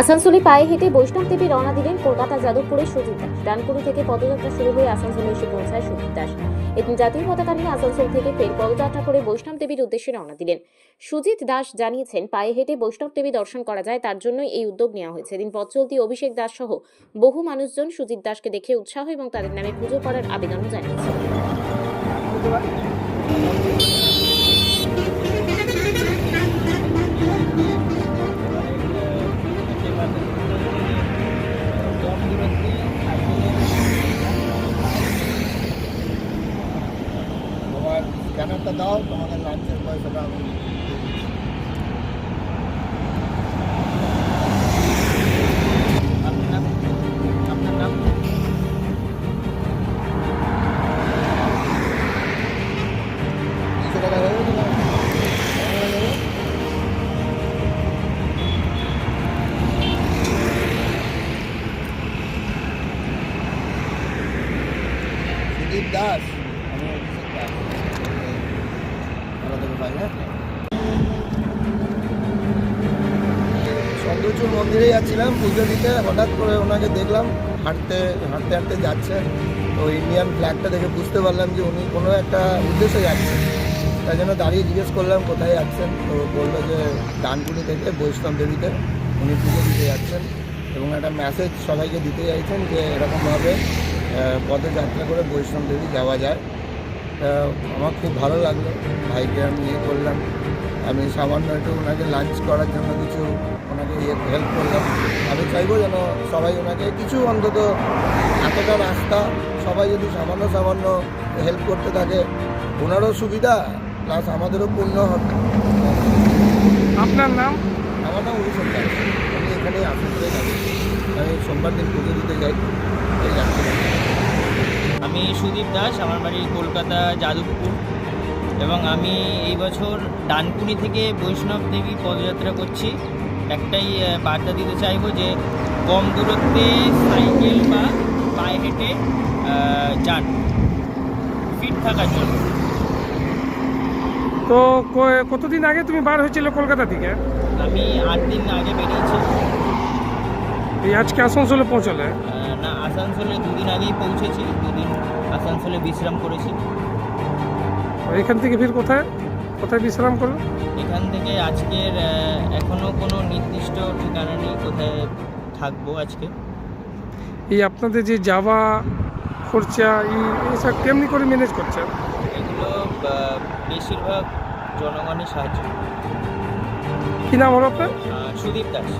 আসানসোলে পায়ে হেঁটে বৈষ্ণব দেবী রওনা দিলেন কলকাতা যাদবপুরের সুজিত দাস। ডানকুনি থেকে পদযাত্রা শুরু হয়ে আসানসোলে এসে পৌঁছায় সুজিত দাস। এদিন জাতীয় পতাকা নিয়ে আসানসোল থেকে ফের পদযাত্রা করে বৈষ্ণব দেবীর উদ্দেশ্যে রওনা দিলেন। সুজিত দাস জানিয়েছেন, পায়ে হেঁটে বৈষ্ণব দেবী দর্শন করা যায়, তার জন্যই এই উদ্যোগ নেওয়া হয়েছে। এদিন পথ চলতি অভিষেক দাস সহ বহু মানুষজন সুজিত দাসকে দেখে উৎসাহ এবং তাদের নামে পুজো করার আবেদনও জানিয়েছে স্ক্যানারটা দাও তোমাদের লাঞ্চের পয়সাটা আমি দিয়ে দিচ্ছি। পাই হ্যাঁ চন্দ্রচূড় মন্দিরে যাচ্ছিলাম, পুজো দিতে। হঠাৎ করে ওনাকে দেখলাম, হাঁটতে হাঁটতে হাঁটতে যাচ্ছেন তো ইন্ডিয়ান ফ্ল্যাগটা দেখে বুঝতে পারলাম যে উনি কোনো একটা উদ্দেশ্যে যাচ্ছেন। তাই জন্য দাঁড়িয়ে জিজ্ঞেস করলাম, কোথায় যাচ্ছেন? তো বলল যে ডানকুনি থেকে, বৈষ্ণব দেবীতে। উনি পুজো দিতে যাচ্ছেন। এবং একটা মেসেজ সবাইকে দিতে চাইছেন যে এরকমভাবে পদযাত্রা করে বৈষ্ণব দেবী যাওয়া যায়। তা আমার খুব ভালো লাগল। ভাইকে আমি ইয়ে করলাম। আমি সামান্য একটু ওনাকে লাঞ্চ করার জন্য কিছু ওনাকে ইয়ে হেল্প করলাম। আমি চাইব যেন সবাই ওনাকে কিছু অন্তত এতটা রাস্তা সবাই যদি সামান্য সামান্য হেল্প করতে থাকে ওনারও সুবিধা প্লাস আমাদেরও পূর্ণ হবে। আপনার নাম? আমার নাম অভিষেক দাস আমি এখানে আসতে যাচ্ছি আমি সোমবার দিন পুজো দিতে যাই। সুদীপ দাস আমার বাড়ি কলকাতা যাদবপুর। এবং আমি এই বছর ডানকুনি থেকে বৈষ্ণব দেবী পদযাত্রা করছি। একটাই বার্তা দিতে চাইব যে কম দূরত্বে সাইকেল বা পায়ে হেঁটে যান। ফিট থাকার জন্য। তো কতদিন আগে তুমি বার হয়েছিল কলকাতা থেকে? আমি আট দিন আগে বেরিয়েছি। এই আজকে আসানসোলে পৌঁছলে? না আসানসোলে দুদিন আগেই পৌঁছেছি। দুদিন আসানসোলে বিশ্রাম করেছি। এখান থেকে ফির কোথায়? কোথায় বিশ্রাম করল? এখান থেকে আজকের আহ, এখনও কোনো নির্দিষ্ট ঠিকানা নেই কোথায় থাকব আজকে। এই আপনাদের যে যাওয়া খরচা এই এসব কেমনি করে ম্যানেজ করছেন? এগুলো বেশিরভাগ জনগণের সাহায্য। কী নাম হলো আপনার? সুদীপ দাস।